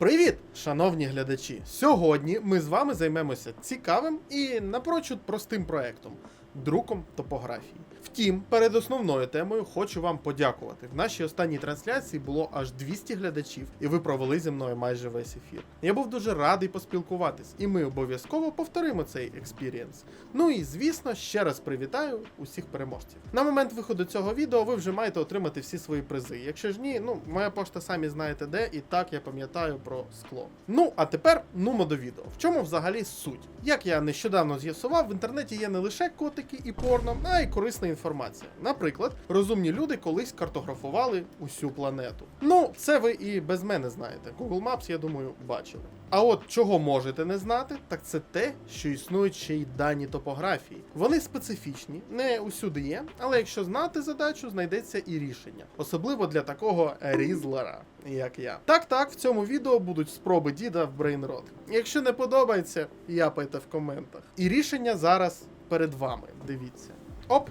Привіт, шановні глядачі! Сьогодні ми з вами займемося цікавим і напрочуд простим проектом друком топографії. Втім, перед основною темою хочу вам подякувати. В нашій останній трансляції було аж 200 глядачів, і ви провели зі мною майже весь ефір. Я був дуже радий поспілкуватись, і ми обов'язково повторимо цей експірієнс. Ну і звісно, ще раз привітаю усіх переможців. На момент виходу цього відео ви вже маєте отримати всі свої призи. Якщо ж ні, ну моя пошта самі знаєте де, і так я пам'ятаю про скло. Ну а тепер нумо до відео. В чому взагалі суть? Як я нещодавно з'ясував, в інтернеті є не лише котики і порно, а й корисна інформація. Наприклад, розумні люди колись картографували усю планету. Ну, це ви і без мене знаєте. Google Maps, я думаю, бачили. А от чого можете не знати, так це те, що існують ще й дані топографії. Вони специфічні, не усюди є, але якщо знати задачу, знайдеться і рішення, особливо для такого різлера, як я. Так, так, в цьому відео будуть спроби діда в брейнрот. Якщо не подобається, япайте в коментах. І рішення зараз перед вами. Дивіться. Оп!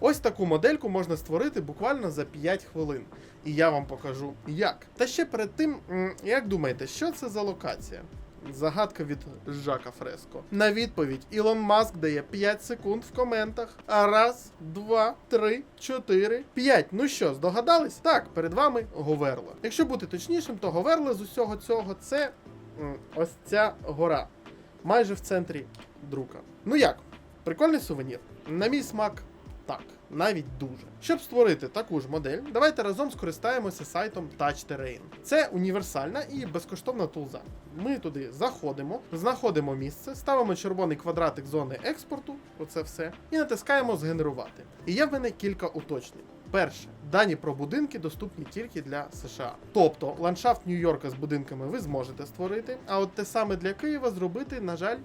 Ось таку модельку можна створити буквально за 5 хвилин. І я вам покажу як. Та ще перед тим, як думаєте, що це за локація? Загадка від Жака Фреско. На відповідь Ілон Маск дає 5 секунд в коментах. А раз, два, три, чотири, п'ять. Ну що, здогадались? Так, перед вами Говерла. Якщо бути точнішим, то Говерла з усього цього це ось ця гора. Майже в центрі друка. Ну як? Прикольний сувенір. На мій смак так, навіть дуже. Щоб створити таку ж модель, давайте разом скористаємося сайтом Touch Terrain. Це універсальна і безкоштовна тулза. Ми туди заходимо, знаходимо місце, ставимо червоний квадратик зони експорту, оце все, і натискаємо згенерувати. І є в мене кілька уточнень. Перше, дані про будинки доступні тільки для США. Тобто ландшафт Нью-Йорка з будинками ви зможете створити, а от те саме для Києва зробити, на жаль,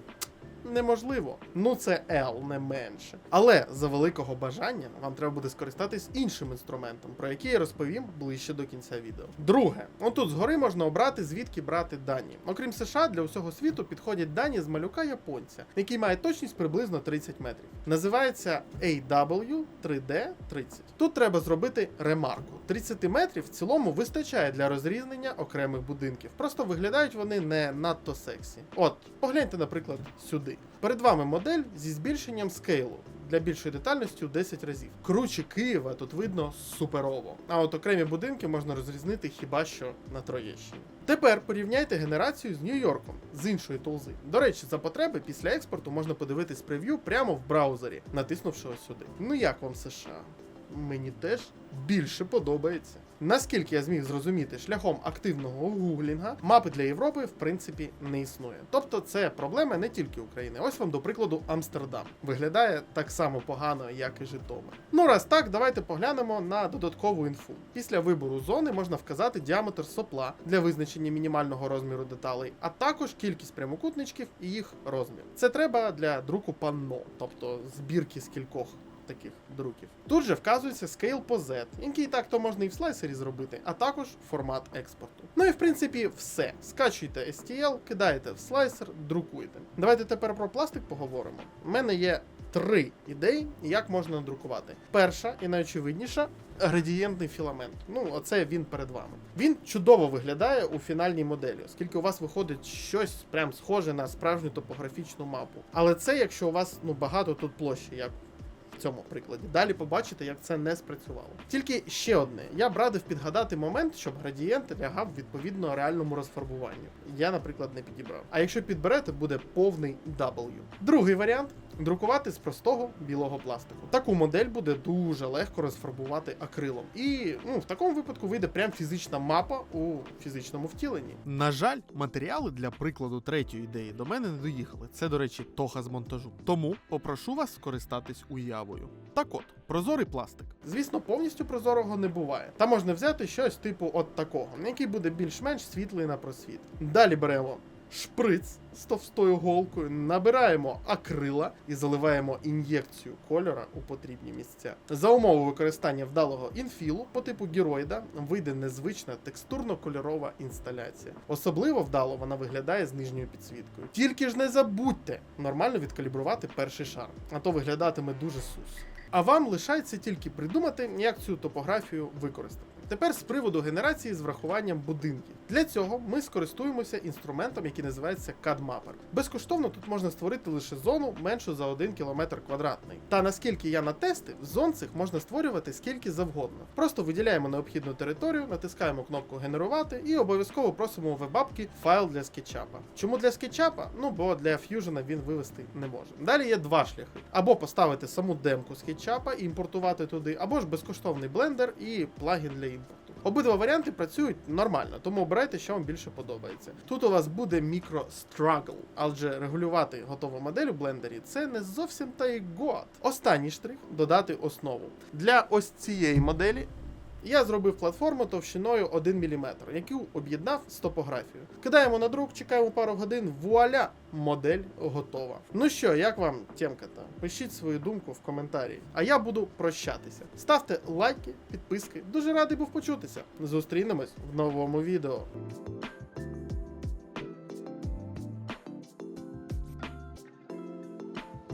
неможливо. Ну це L, не менше. Але за великого бажання вам треба буде скористатись іншим інструментом, про який я розповім ближче до кінця відео. Друге, отут згори можна обрати звідки брати дані. Окрім США, для усього світу підходять дані з малюка японця, який має точність приблизно 30 метрів. Називається AW3D30. Тут треба зробити ремарку. 30 метрів в цілому вистачає для розрізнення окремих будинків. Просто виглядають вони не надто сексі. От, погляньте, наприклад, сюди. Перед вами модель зі збільшенням скейлу. Для більшої детальності у 10 разів. Круче Києва тут видно суперово. А от окремі будинки можна розрізнити хіба що на Троєщині. Тепер порівняйте генерацію з Нью-Йорком з іншої тулзи. До речі, за потреби після експорту можна подивитись прев'ю прямо в браузері, натиснувши ось сюди. Ну як вам США? Мені теж більше подобається. Наскільки я зміг зрозуміти шляхом активного гуглінга, мапи для Європи в принципі не існує. Тобто це проблема не тільки України. Ось вам, до прикладу, Амстердам. Виглядає так само погано, як і Житомир. Ну, раз так, давайте поглянемо на додаткову інфу. Після вибору зони можна вказати діаметр сопла для визначення мінімального розміру деталей, а також кількість прямокутничків і їх розмір. Це треба для друку панно, тобто збірки з кількох таких друків. Тут же вказується scale по Z, який так то можна і в слайсері зробити, а також формат експорту. Ну і в принципі все. Скачуйте STL, кидаєте в слайсер, друкуєте. Давайте тепер про пластик поговоримо. У мене є три ідеї, як можна надрукувати. Перша і найочевидніша градієнтний філамент. Ну, оце він перед вами. Він чудово виглядає у фінальній моделі, оскільки у вас виходить щось прям схоже на справжню топографічну мапу. Але це якщо у вас ну багато тут площі, як в цьому прикладі. Далі побачите, як це не спрацювало. Тільки ще одне: я б радив підгадати момент, щоб градієнт лягав відповідно реальному розфарбуванню. Я, наприклад, не підібрав. А якщо підберете, буде повний W. Другий варіант. Друкувати з простого білого пластику. Таку модель буде дуже легко розфарбувати акрилом. І ну, в такому випадку вийде прям фізична мапа у фізичному втіленні. На жаль, матеріали для прикладу третьої ідеї до мене не доїхали. Це, до речі, тоха з монтажу. Тому попрошу вас скористатись уявою. Так от, прозорий пластик. Звісно, повністю прозорого не буває. Та можна взяти щось типу от такого, який буде більш-менш світлий на просвіт. Далі беремо шприц з товстою голкою, набираємо акрила і заливаємо ін'єкцію кольора у потрібні місця. За умови використання вдалого інфілу по типу героїда вийде незвична текстурно-кольорова інсталяція. Особливо вдало вона виглядає з нижньою підсвіткою. Тільки ж не забудьте нормально відкалібрувати перший шар, а то виглядатиме дуже сус. А вам лишається тільки придумати, як цю топографію використати. Тепер з приводу генерації з врахуванням будинків. Для цього ми скористуємося інструментом, який називається CAD-Mapper. Безкоштовно тут можна створити лише зону меншу за 1 км квадратний. Та наскільки я натестив, зон цих можна створювати скільки завгодно. Просто виділяємо необхідну територію, натискаємо кнопку генерувати і обов'язково просимо у вебапки файл для скетчапа. Чому для скетчапа? Ну бо для Fusion він вивести не може. Далі є два шляхи: або поставити саму демку скетчапа і імпортувати туди, або ж безкоштовний блендер і плагін для. Обидва варіанти працюють нормально, тому обирайте, що вам більше подобається. Тут у вас буде мікро struggle, адже регулювати готову модель у блендері це не зовсім та й год. Останній штрих додати основу. Для ось цієї моделі я зробив платформу товщиною 1 мм, яку об'єднав з топографією. Кидаємо на друк, чекаємо пару годин, вуаля! Модель готова. Ну що, як вам темка та? Пишіть свою думку в коментарі. А я буду прощатися. Ставте лайки, підписки. Дуже радий був почутися. Зустрінемось в новому відео.